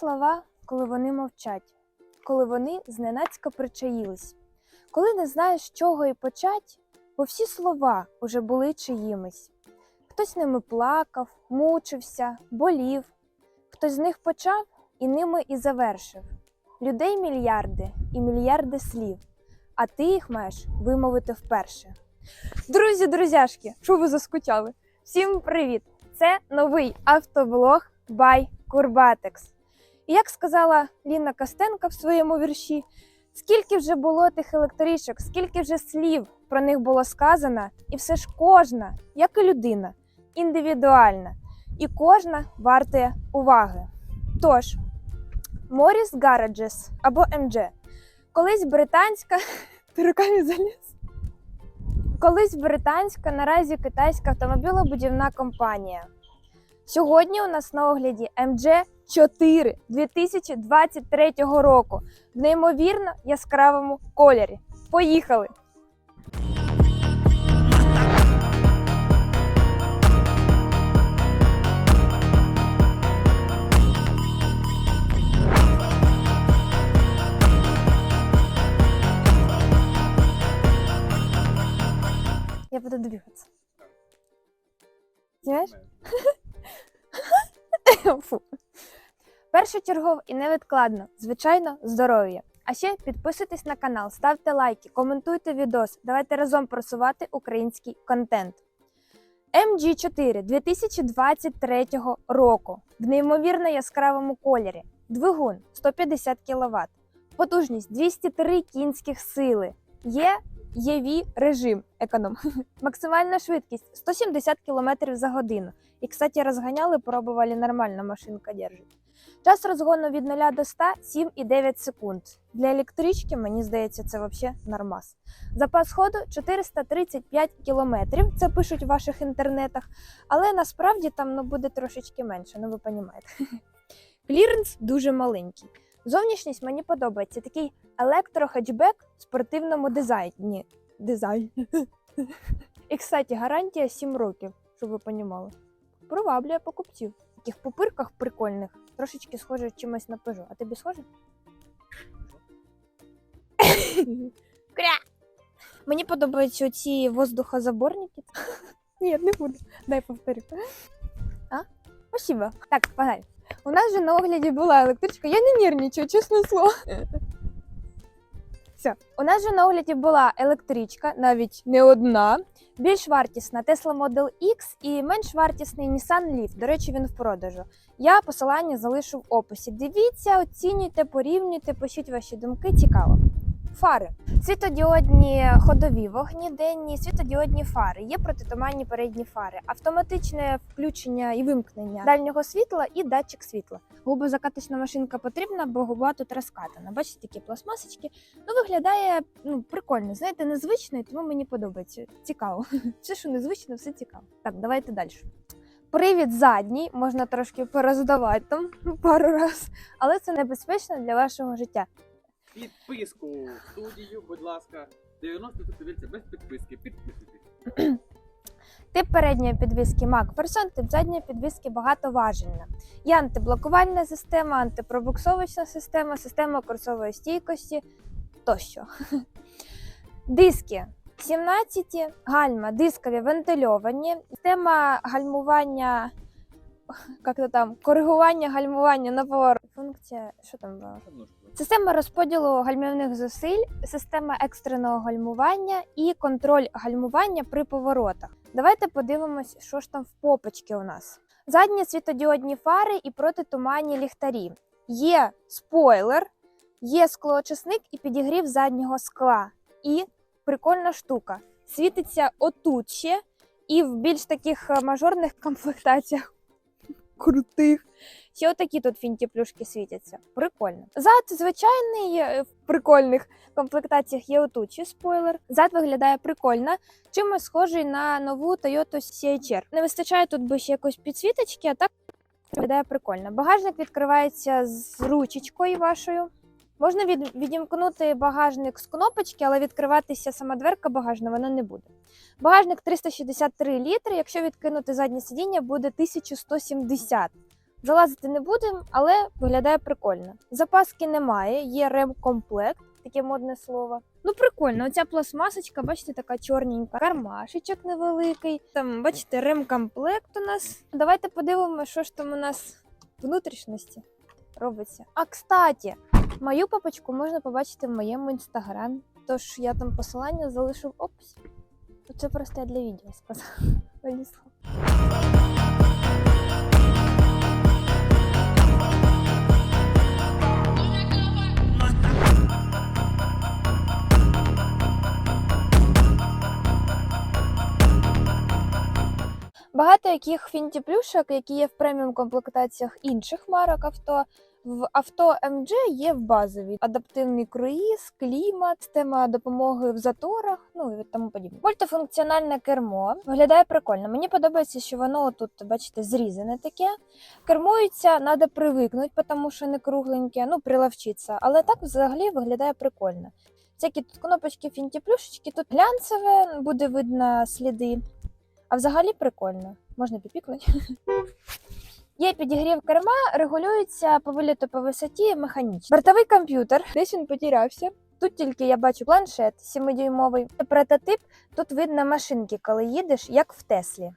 слова, коли вони мовчать, коли вони зненацька причаїлись, коли не знаєш, з чого і почать, бо всі слова уже були чиїмись. Хтось ними плакав, мучився, болів, хтось з них почав і ними і завершив. Людей мільярди і мільярди слів, а ти їх маєш вимовити вперше. Друзі, друзяшки, що ви заскучали? Всім привіт! Це новий автоблог by Курбатекс. Як сказала Ліна Костенка в своєму вірші, скільки вже було тих електричок, скільки вже слів про них було сказано, і все ж кожна, як і людина, індивідуальна, і кожна вартує уваги. Тож, Моріс Гараджес або МДЖ, колись британська, ти руками заліз. Колись британська, наразі китайська автомобілебудівна компанія. Сьогодні у нас на огляді MG4 2023 року в неймовірно яскравому кольорі. Поїхали! Я буду двигаться. Знаєш? Фу. Першочергово і невідкладно, звичайно, здоров'я. А ще підписуйтесь на канал, ставте лайки, коментуйте відос. Давайте разом просувати український контент. MG4 2023 року в неймовірно яскравому кольорі. Двигун 150 кВт, потужність 203 кінських сили. Є ЄВІ режим економ. Максимальна швидкість 170 км за годину. І, кстати, розганяли, пробували нормально, машинка держить. Час розгону від 0 до 100 7,9 секунд. Для електрички, мені здається, це взагалі нормас. Запас ходу 435 км. Це пишуть в ваших інтернетах, але насправді там ну, буде трошечки менше, ну ви розумієте. Кліренс дуже маленький. Зовнішність мені подобається. Такий електро-хетчбек в спортивному дизайні. Дизайн. І, кстати, гарантія 7 років, щоб ви розуміли. Приваблює покупців. Таких пупирках прикольних, трошечки схоже чимось на Peugeot. А тобі схоже? Кря! Мені подобаються ці воздухозаборники. Ні, не буду. Дай повторю. А? Спасибо. Так, погнали. У нас же на огляді була електричка. Я не нервничаю, чесне слово. Все. У нас же на огляді була електричка, навіть не одна. Більш вартісна Tesla Model X і менш вартісний Nissan Leaf. До речі, він в продажу. Я посилання залишу в описі. Дивіться, оцінюйте, порівнюйте, пишіть ваші думки. Цікаво. Фари. Світодіодні ходові, вогні денні, світодіодні фари, є протитуманні передні фари, автоматичне включення і вимкнення дальнього світла і датчик світла. Губозакаточна машинка потрібна, бо губа тут розкатана. Бачите, такі пластмасочки. Ну, виглядає ну, прикольно, знаєте, незвично, і тому мені подобається. Цікаво. Все, що незвично, все цікаво. Так, давайте далі. Привід задній, можна трошки пороздавати там пару раз, але це небезпечно для вашого життя. Підписку в студію, будь ласка. 90 тут дивіться без підписки. Підписуйтесь. Тип передньої підвіски Макферсон, тип задньої підвіски багатоважельна. Є антиблокувальна система, антипробуксовочна система, система курсової стійкості тощо. Диски 17, гальма, дискові вентильовані, система гальмування, як то там, коригування гальмування на поворот. Функція, що там було? Система розподілу гальмівних зусиль, система екстреного гальмування і контроль гальмування при поворотах. Давайте подивимось, що ж там в попочці у нас. Задні світодіодні фари і протитуманні ліхтарі. Є спойлер, є склоочисник і підігрів заднього скла. І прикольна штука. Світиться отут ще, і в більш таких е, мажорних комплектаціях крутих. Ще отакі тут фінті-плюшки світяться. Прикольно. Зад звичайний е, в прикольних комплектаціях є отут спойлер. Зад виглядає прикольно, чимось схожий на нову Toyota CHR. Не вистачає тут би ще якоїсь підсвіточки, а так виглядає прикольно. Багажник відкривається з ручечкою вашою. Можна від, відімкнути багажник з кнопочки, але відкриватися сама дверка багажна вона не буде. Багажник 363 літри. Якщо відкинути заднє сидіння, буде 1170. Залазити не будемо, але виглядає прикольно. Запаски немає, є ремкомплект, таке модне слово. Ну, прикольно, оця пластмасочка, бачите, така чорненька. Кармашечок невеликий. Там, бачите, ремкомплект у нас. Давайте подивимося, що ж там у нас в внутрішності робиться. А кстати, мою папочку можна побачити в моєму інстаграмі. Тож я там посилання залишу в описі. Це просто я для відео сказала. Багато яких фінті-плюшок, які є в преміум комплектаціях інших марок авто. В авто MG є в базовій адаптивний круїз, клімат, система допомоги в заторах, ну і тому подібне. Мультифункціональне кермо виглядає прикольно. Мені подобається, що воно тут, бачите, зрізане таке. Кермується, треба привикнути, тому що не кругленьке, ну прилавчиться. Але так взагалі виглядає прикольно. Всякі тут кнопочки, фінті-плюшечки, тут глянцеве, буде видно сліди. А взагалі прикольно. Можна піпікнути. Є підігрів керма, регулюється по виліту по висоті механічно. Бортовий комп'ютер, десь він потірявся. Тут тільки я бачу планшет 7-дюймовий. Прототип тут видно машинки, коли їдеш, як в Теслі.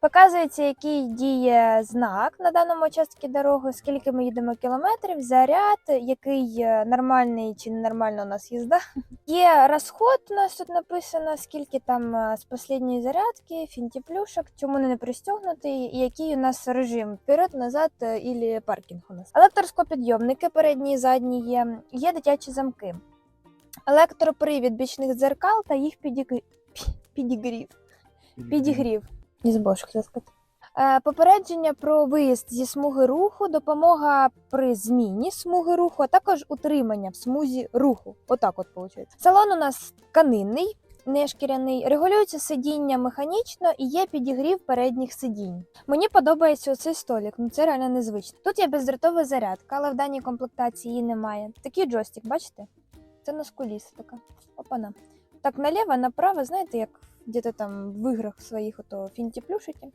Показується, який діє знак на даному участку дороги, скільки ми їдемо кілометрів, заряд, який е, нормальний чи ненормальна у нас їзда. Є розход, у нас тут написано, скільки там е, з останньої зарядки, фінтіплюшок, чому не пристегнутий, і який у нас режим вперед, назад е, і паркінг у нас. Електроскопідйомники передні і задні є, є дитячі замки. Електропривід бічних дзеркал та їх підігрів. Підігрів. Не забула, що хотіла сказати. Попередження про виїзд зі смуги руху, допомога при зміні смуги руху, а також утримання в смузі руху. Отак от виходить. Салон у нас тканинний, не шкіряний, регулюється сидіння механічно і є підігрів передніх сидінь. Мені подобається оцей столик, ну це реально незвично. Тут є бездротова зарядка, але в даній комплектації її немає. Такий джойстик, бачите? Це на скуліс така. Опана. Так наліво, направо, знаєте, як где-то там в іграх своїх ото фінті плюшики.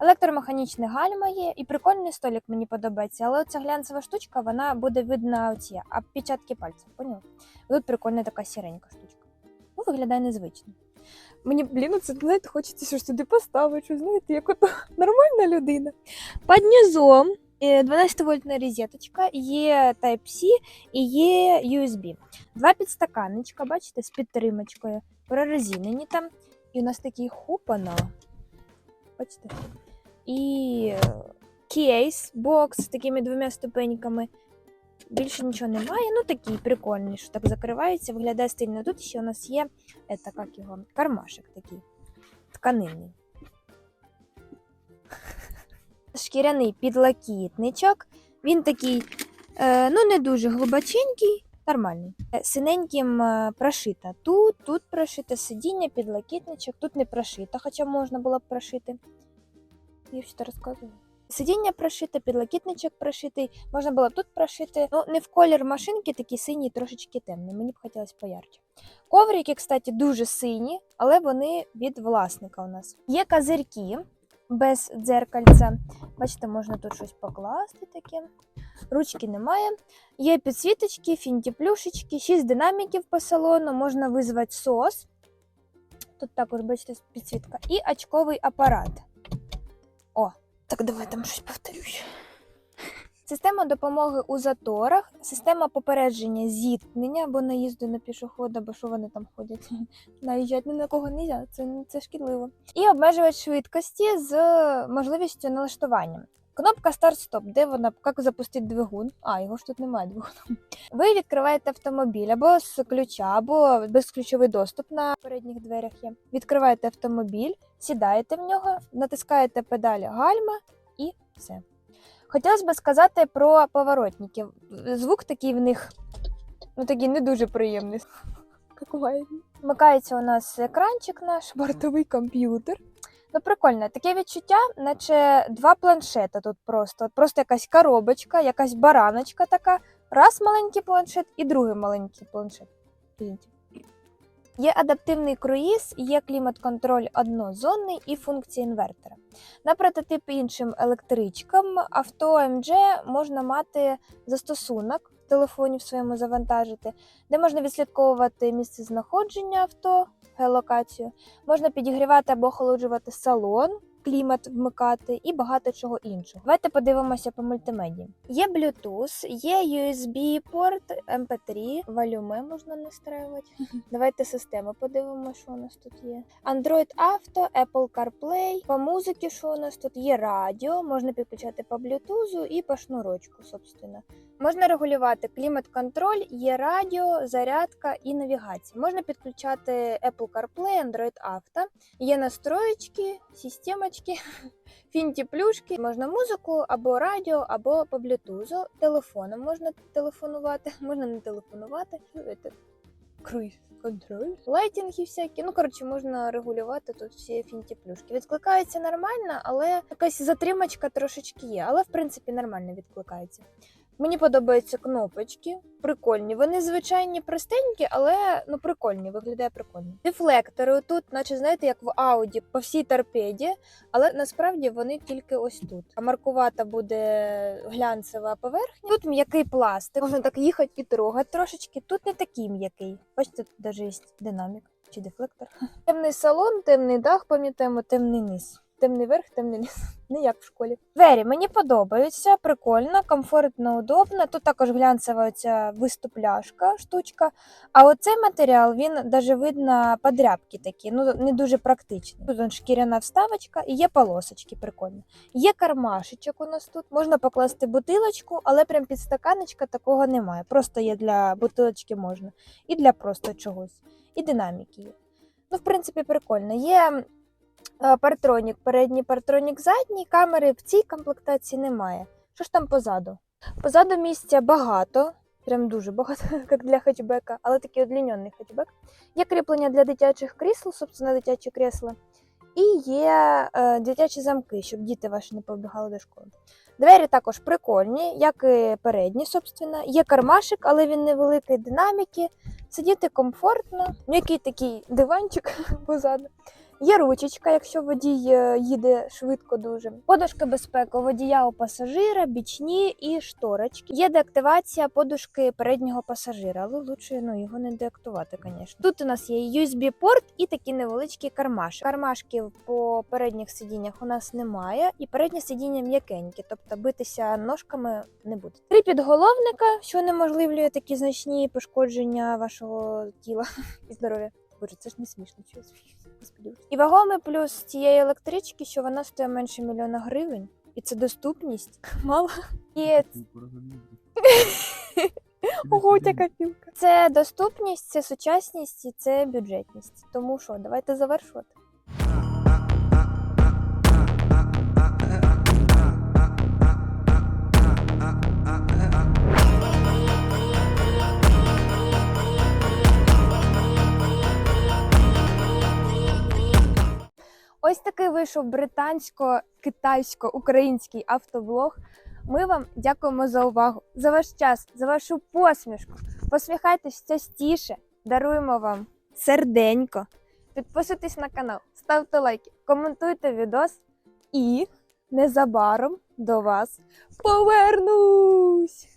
Електромеханічне гальма є, і прикольний столик мені подобається, але оця глянцева штучка, вона буде видна оці, а печатки пальців, поняв? Тут прикольна така сіренька штучка. Ну, виглядає незвично. Мені, блін, це знаєте, хочеться щось туди поставити, що знаєте, як ото нормальна людина. Під низом 12 вольтна розеточка, є Type-C і є USB. Два підстаканничка, бачите, з підтримочкою, прорезинені там. І у нас такий хупана. Бачите? І е, кейс, бокс з такими двома ступеньками. Більше нічого немає. Ну такий прикольний, що так закривається, виглядає стильно. Тут ще у нас є это, як його, кармашик такий тканинний. Шкіряний підлакітничок. Він такий, е, ну, не дуже глибоченький, нормальний. Е, Синеньким е, прошита. Тут, тут прошите сидіння, підлакітничок, тут не прошито, хоча можна було б прошити. Я що розказую. Сидіння прошите, підлакітничок прошитий, можна було б тут прошити. Ну, не в колір машинки, такий синій, трошечки темний. Мені б хотілося поярче. Коврики, кстати, дуже сині, але вони від власника у нас. Є козирки без дзеркальця. Бачите, можна тут щось покласти таке. Ручки немає. Є підсвіточки, фінті-плюшечки, 6 динаміків по салону, можна визвати сос. Тут також, бачите, підсвітка. І очковий апарат. О, так давай там щось повторюсь. Система допомоги у заторах, система попередження зіткнення або наїзду на пішохода, бо що вони там ходять. Наїжджати ні на кого не можна, це, це шкідливо. І обмежувач швидкості з можливістю налаштування. Кнопка старт-стоп, де вона, як запустити двигун. А, його ж тут немає двигуну. Ви відкриваєте автомобіль або з ключа, або безключовий доступ на передніх дверях є. Відкриваєте автомобіль, сідаєте в нього, натискаєте педаль гальма і все. Хотілося б сказати про поворотники. Звук такий в них, ну такий не дуже приємний. Вмикається у нас екранчик наш, бортовий комп'ютер. Ну, прикольно, таке відчуття, наче два планшета тут просто. Просто якась коробочка, якась бараночка така. Раз маленький планшет і другий маленький планшет. Є адаптивний круїз, є клімат-контроль однозонний і функція інвертора. На прототип іншим електричкам авто МД можна мати застосунок телефоні в своєму завантажити, де можна відслідковувати місце знаходження авто, геолокацію, можна підігрівати або охолоджувати салон, клімат вмикати і багато чого іншого. Давайте подивимося по мультимедії. Є Bluetooth, є USB-порт, MP3, валюми можна настраювати. Давайте систему подивимося, що у нас тут є. Android Auto, Apple CarPlay, по музиці, що у нас тут є радіо, можна підключати по Bluetooth і по шнурочку, собственно. Можна регулювати клімат-контроль, є радіо, зарядка і навігація. Можна підключати Apple CarPlay, Android Auto. Є настроєчки, системочки, фінті плюшки. Можна музику або радіо, або по Bluetooth. Телефоном можна телефонувати, можна не телефонувати. Круїз контроль. Лайтінги всякі. Ну, коротше, можна регулювати тут всі фінті плюшки. Відкликається нормально, але якась затримочка трошечки є. Але в принципі нормально відкликається. Мені подобаються кнопочки, прикольні. Вони звичайні простенькі, але ну прикольні, виглядає прикольно. Дефлектори тут, наче знаєте, як в Ауді по всій торпеді, але насправді вони тільки ось тут. А маркувата буде глянцева поверхня. Тут м'який пластик. Можна так їхати і трогати трошечки. Тут не такий м'який. Бачите, тут навіть є динамік чи дефлектор. Темний салон, темний дах, пам'ятаємо, темний низ. Темний верх, темний низ. Не як в школі. Двері мені подобаються, прикольно, комфортно, удобно. Тут також глянцева ця виступляшка штучка. А оцей матеріал, він навіть видно подрябки такі, ну не дуже практичний. Тут он шкіряна вставочка і є полосочки, прикольно. Є кармашечок у нас тут. Можна покласти бутилочку, але прям під стаканечка такого немає. Просто є для бутилочки можна. І для просто чогось. І динаміки є. Ну, в принципі, прикольно. Є партронік, передній партронік задній, камери в цій комплектації немає. Що ж там позаду? Позаду місця багато, прям дуже багато, як для хетчбека, але такий удлінений хетчбек. Є кріплення для дитячих крісел, собственно, дитячі крісла. І є е, дитячі замки, щоб діти ваші не побігали до школи. Двері також прикольні, як і передні, собственно. Є кармашик, але він невеликий, динаміки. Сидіти комфортно, м'який такий диванчик позаду. Є ручечка, якщо водій е, їде швидко дуже. Подушка безпеки водія у пасажира, бічні і шторочки. Є деактивація подушки переднього пасажира, але лучше ну, його не деактувати, звісно. Тут у нас є USB-порт і такі невеличкі кармашки. Кармашків по передніх сидіннях у нас немає, і передні сидіння м'якенькі, тобто битися ножками не буде. Три підголовника, що неможливлює такі значні пошкодження вашого тіла і здоров'я. Боже, це ж не смішно, чого я сміюся. Господи. І вагомий плюс цієї електрички, що вона стоїть менше мільйона гривень, і це доступність. Мало. І Ого, ця копілка. Це доступність, це сучасність і це бюджетність. Тому що, давайте завершувати. Ось такий вийшов британсько-китайсько-український автоблог. Ми вам дякуємо за увагу, за ваш час, за вашу посмішку. Посміхайтесь частіше, даруємо вам серденько. Підписуйтесь на канал, ставте лайки, коментуйте відос і незабаром до вас повернусь.